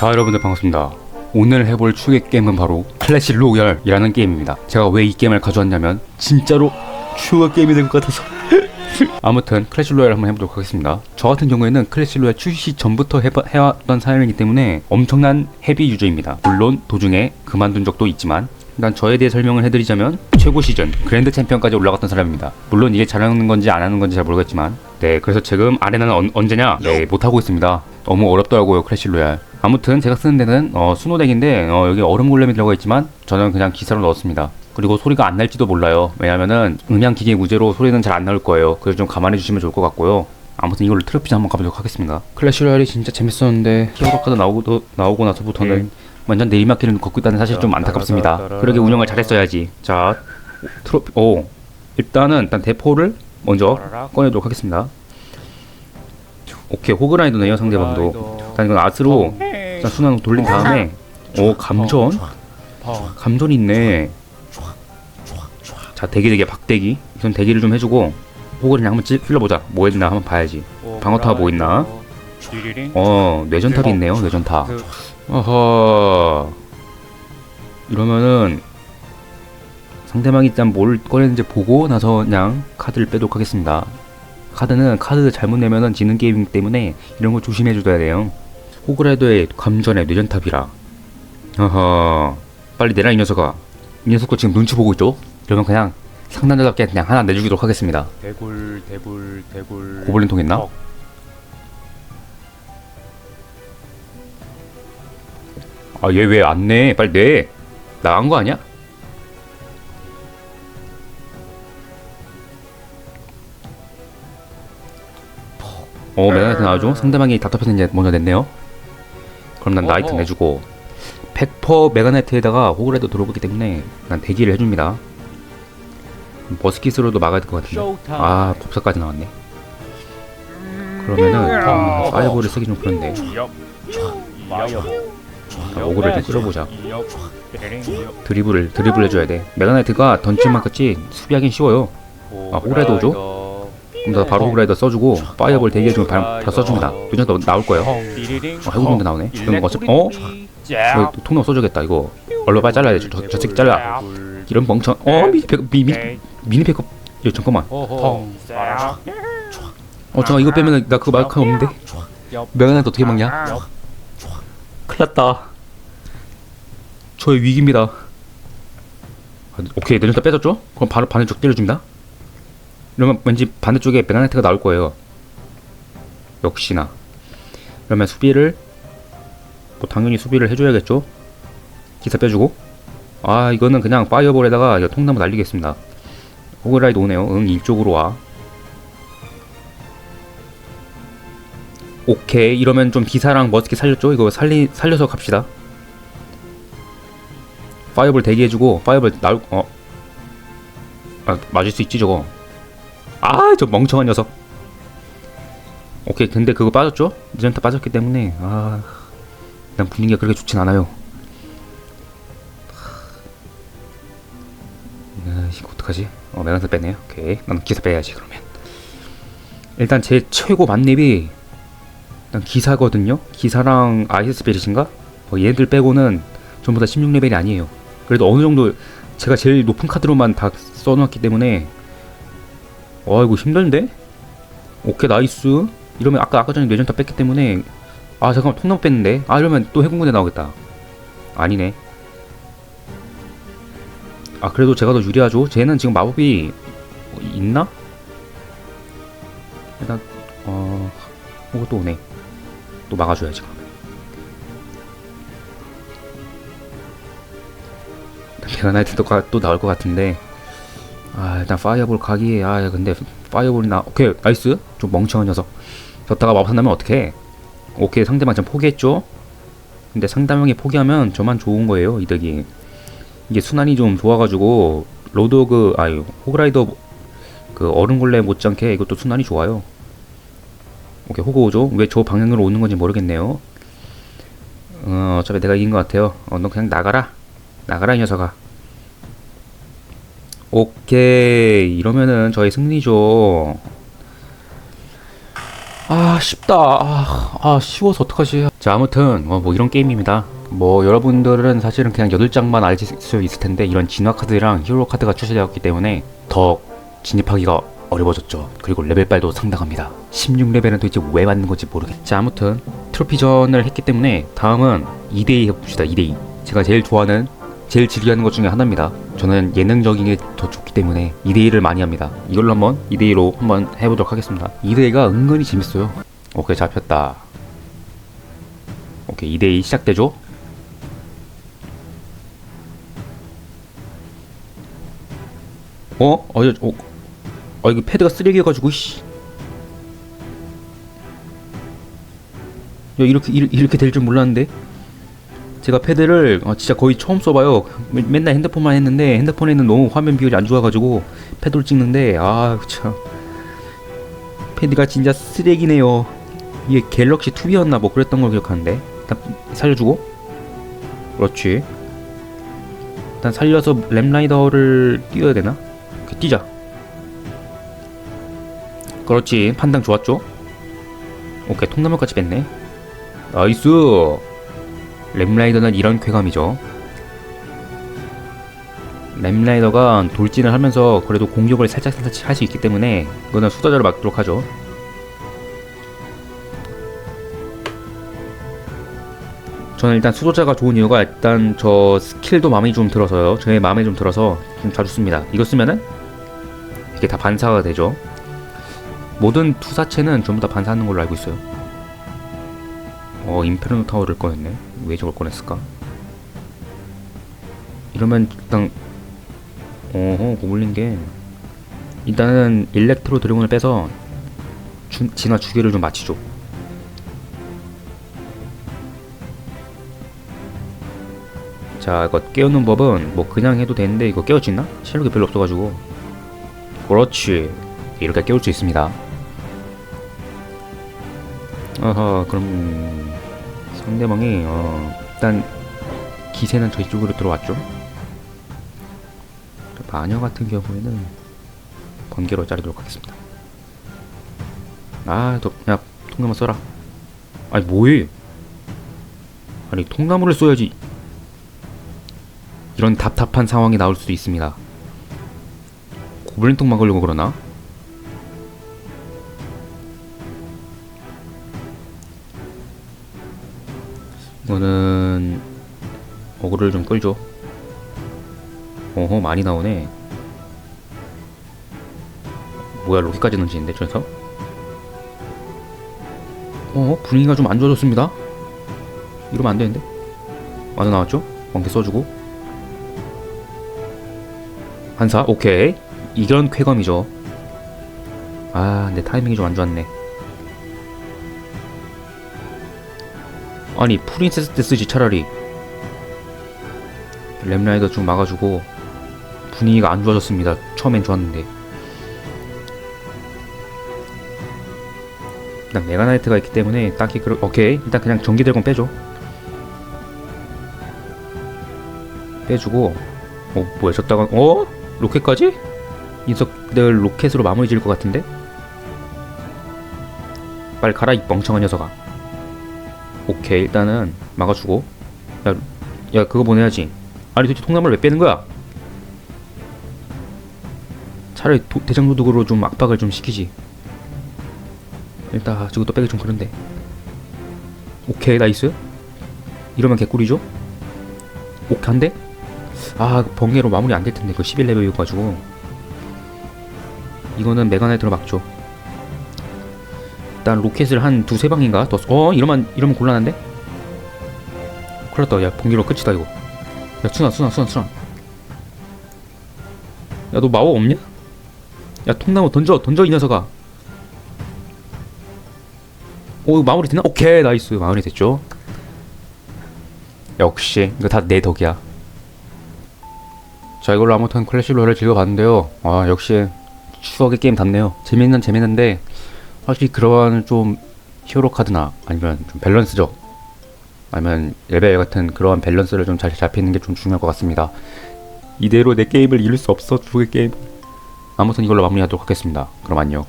자 여러분들 반갑습니다. 오늘 해볼 추격 게임은 바로 클래시 로얄이라는 게임입니다. 제가 왜 이 게임을 가져왔냐면 진짜로 추격 게임이 될 것 같아서. 아무튼 클래시 로얄 한번 해보도록 하겠습니다. 저 같은 경우에는 클래시 로얄 출시 전부터 해봐, 해왔던 사람이기 때문에 엄청난 헤비 유저입니다. 물론 도중에 그만둔 적도 있지만 일단 저에 대해 설명을 해드리자면 최고 시즌 그랜드 챔피언까지 올라갔던 사람입니다. 물론 이게 잘하는 건지 안 하는 건지 잘 모르겠지만 네 그래서 지금 아레나는 언, 언제냐? 네 못하고 있습니다. 너무 어렵더라고요 클래시 로얄 아무튼 제가 쓰는 데는 어, 수노덱인데 어, 여기 얼음 골렘이 들어가 있지만 저는 그냥 기사로 넣었습니다. 그리고 소리가 안 날지도 몰라요. 왜냐면은 음향 기계 무제로 소리는 잘 안 나올 거예요. 그래서 좀 감안해 주시면 좋을 것 같고요. 아무튼 이걸로 트로피즈 한번 가보도록 하겠습니다. 클래시 로얄이 진짜 재밌었는데 히어로 카드 나오고, 나오고 나서부터는 완전 내리막길을 걷고 있다는 사실 좀 안타깝습니다. 그러게 운영을 잘했어야지. 자 트로피 오. 일단은 일단 대포를 먼저 꺼내도록 하겠습니다. 오케이 호그라이더네요 상대방도. 일단 이건 아스로 일단 순환 돌린 다음에 오 감전. 감전이 있네. 자 대기 대기 박대기. 우선 대기를 좀 해주고 호그를 한번 찔- 찔러보자. 뭐 해주나 한번 봐야지. 방어타가 뭐 있나? 어 뇌전탑이 있네요 뇌전탑. 어허. 이러면은 상대방이 일단 뭘 꺼내는지 보고 나서 그냥 카드를 빼도록 하겠습니다. 카드는 카드 잘못 내면은 지는 게임 이기 때문에 이런 거 조심해 줘야 돼요 호그라이더의 감전의 뇌전탑이라 어허 빨리 내라 이 녀석아 이 녀석도 지금 눈치 보고 있죠 그러면 그냥 상남자답게 그냥 하나 내주도록 하겠습니다 대굴 대굴 대굴 고블린 통 있나? 어, 아얘 왜 안 내? 빨리 내. 나간 거 아니야? 어 메가나이트 나와줘. 상대방이 답답해서 이제 먼저 냈네요. 그럼 난 나이트 어허. 내주고 100% 메가나이트에다가 호그라이더 들어오기 때문에 난 대기를 해줍니다. 버스킷으로도 막아야 될 것 같은데. 아 법사까지 나왔네. 그러면은 어, 파이어볼을 쓰기 좀 그런데 이역 자, 오그를 좀 끌어보자. 드리블을 드리블 해줘야 돼. 메가나이트가 던질만 끝이 수비하긴 쉬워요. 아, 호그라이더 오죠? 그럼 나 바로 호그라이더 써주고 파이어볼 대기해 주면 바로, 바로 써줍니다. 요즘 나, 나올 거예요. 어, 띠리링. 해군대 나오네. 그럼 어차피 꼬리 어? 이거 짜. 통로 써줘야겠다 이거. 얼른 빨리 잘라야 돼. 저, 저 새끼 잘라. 이런 멍청. 어 미니 백 미니 네. 미니 백업. 야 잠깐만. 짜. 어 잠깐 이거 빼면 나 그거 마이크 없는데. 메가나이트 어떻게 막냐? 역. 큰일났다. 저의 위기입니다. 아, 오케이 내전타 빼졌죠? 그럼 바로 반대쪽 때려줍니다. 이러면 왠지 반대쪽에 메가나이트가 나올 거예요. 역시나. 그러면 수비를 뭐 당연히 수비를 해줘야겠죠? 기사 빼주고 아 이거는 그냥 파이어볼에다가 통나무 날리겠습니다. 호그라이드 오네요. 응 이쪽으로 와. 오케이 이러면 좀 기사랑 머스키 살렸죠? 이거 살리 살려서 갑시다. 파이어볼 대기해주고 파이어볼 나올 어. 아 맞을 수 있지 저거. 아 저 멍청한 녀석. 오케이 근데 그거 빠졌죠? 니전타 빠졌기 때문에 아 일단 분위기가 그렇게 좋진 않아요. 아, 이거 어떡하지? 어 메간타 빼네요. 오케이 나는 기사 빼야지 그러면. 일단 제 최고 만렙이 일단 기사거든요. 기사랑 아이스 스피릿인가? 뭐 얘들 빼고는 전부 다 16레벨이 아니에요. 그래도 어느 정도 제가 제일 높은 카드로만 다 써놨기 때문에 와 이거 힘든데? 오케이 나이스. 이러면 아까 아까 전에 뇌전타 뺐기 때문에 아 잠깐만 통나무 뺐는데 아 이러면 또 해군군대 나오겠다. 아니네. 아 그래도 제가 더 유리하죠. 쟤는 지금 마법이 있나? 일단 어 이거 또 오네. 또 막아줘야지 그러면. 메가나이트도 가- 또 나올 것 같은데 아 일단 파이어볼 가기에 아 근데 파이어볼이 나 오케이 나이스. 좀 멍청한 녀석. 졌다가 마법 나면 어떡해? 오케이 상대방 좀 포기했죠? 근데 상대방이 포기하면 저만 좋은 거예요 이득이. 이게 순환이 좀 좋아가지고 로드오그 아유 호그라이더 그 얼음골렘 못지않게 이것도 순환이 좋아요. 오케이 호그 오죠? 왜 저 방향으로 오는 건지 모르겠네요. 어 어차피 내가 이긴 것 같아요. 어 너 그냥 나가라. 나가라 이 녀석아 오케이 이러면은 저희 승리죠 아 쉽다. 아, 아 쉬워서 어떡하지? 자, 아무튼 어, 뭐 이런 게임입니다. 뭐 여러분들은 사실은 그냥 8장만 알수 있을 텐데 이런 진화 카드랑 히어로 카드가 출시되었기 때문에 더 진입하기가 어려워졌죠. 그리고 레벨빨도 상당합니다. 16레벨은 도대체 왜 맞는 건지 모르겠. 자, 아무튼 트로피전을 했기 때문에 다음은 2대2 해봅시다. 2대2. 제가 제일 좋아하는 제일 즐겨하는 것 중에 하나입니다. 저는 예능적인 게 더 좋기 때문에 2대2를 많이 합니다. 이걸로 한번 2대2로 한번 해보도록 하겠습니다. 2대2가 은근히 재밌어요. 오케이, 잡혔다. 오케이, 2대2 시작되죠? 어? 어, 야, 어, 아 이거 패드가 쓰레기여가지고 씨. 야 이렇게 이, 이렇게 될 줄 몰랐는데 제가 패드를 어, 진짜 거의 처음 써봐요. 매- 맨날 핸드폰만 했는데 핸드폰에는 너무 화면 비율이 안 좋아가지고 패드로 찍는데 아 참. 패드가 진짜 쓰레기네요. 이게 갤럭시 2B였나 뭐 그랬던 걸 기억하는데. 일단 살려주고. 그렇지. 일단 살려서 램라이더를 띄워야 되나? 이렇게 뛰자. 그렇지. 판단 좋았죠? 오케이 통나무까지 뺐네. 나이스 램라이더는 이런 쾌감이죠. 램라이더가 돌진을 하면서 그래도 공격을 살짝 살짝 할 수 있기 때문에 이거는 수다자를 막도록 하죠. 저는 일단 수도자가 좋은 이유가 일단 저 스킬도 마음에 좀 들어서요. 제 마음에 좀 들어서 좀 자주 씁니다. 이거 쓰면은 이게 다 반사가 되죠. 모든 투사체는 전부 다 반사하는 걸로 알고 있어요. 어, 인페르노 타워를 꺼냈네. 왜 저걸 꺼냈을까? 이러면 일단 어허 고블린 게 일단은 일렉트로 드래곤을 빼서 주, 진화 주기를 좀 맞추죠. 자, 이거 깨우는 법은 뭐 그냥 해도 되는데 이거 있나? 실력이 별로 없어가지고. 그렇지. 이렇게 깨울 수 있습니다. 어허 그럼 상대방이 어 일단 기세는 저희 쪽으로 들어왔죠? 마녀 같은 경우에는 번개로 자르도록 하겠습니다. 아 너 야 통나무 써라. 아니 뭐해? 아니 통나무를 써야지. 이런 답답한 상황이 나올 수도 있습니다. 고블린통 막으려고 그러나? 이거는 어그를 좀 끌죠. 어허 많이 나오네. 뭐야 로기까지 던지는데 저서? 어 분위기가 좀 안 좋아졌습니다. 이러면 안 되는데. 완전 나왔죠? 번개 써주고. 한사 오케이. 이런 쾌감이죠. 아, 내 타이밍이 좀 안 좋았네. 아니 프린세스 때 쓰지 차라리. 램라이더 좀 막아주고 분위기가 안 좋아졌습니다. 처음엔 좋았는데. 일단 메가나이트가 있기 때문에 딱히 그러 오케이. 일단 그냥 전기 드래곤 빼줘. 빼주고. 어 뭐야 졌다가 어? 로켓까지? 이 녀석들 로켓으로 마무리 지을 것 같은데? 빨리 가라 이 멍청한 녀석아 오케이 일단은 막아주고. 야, 야 그거 보내야지. 아니 도대체 통나무를 왜 빼는 거야? 차라리 도, 대장도둑으로 좀 압박을 좀 시키지. 일단 저것도 빼기 좀 그런데. 오케이 나이스. 이러면 개꿀이죠? 오케이 한대? 아 번개로 마무리 안 될 텐데 그거 11레벨이어가지고. 이거는 메가나이트로 막죠 일단 로켓을 한 두세 방인가? 더, 써- 어 이러면 이러면 곤란한데? 큰일 났다. 야 번개로 끝이다 이거. 야 순아 순아 순아 순아 야너 마법 없냐? 야 통나무 던져 던져 이 녀석아. 오 마무리 되나? 오케이 나이스. 마무리 됐죠? 역시 이거 다 내 덕이야. 자 이걸로 아무튼 클래시 로얄을 즐겨봤는데요. 아 역시 추억의 게임 같네요. 재밌는 재밌는데 확실히 그런 좀 히어로 카드나 아니면 좀 밸런스죠. 아니면 레벨 같은 그런 밸런스를 좀 잘 잡히는 게 좀 중요할 것 같습니다. 이대로 내 게임을 이룰 수 없어, 주의 게임. 아무튼 이걸로 마무리하도록 하겠습니다. 그럼 안녕.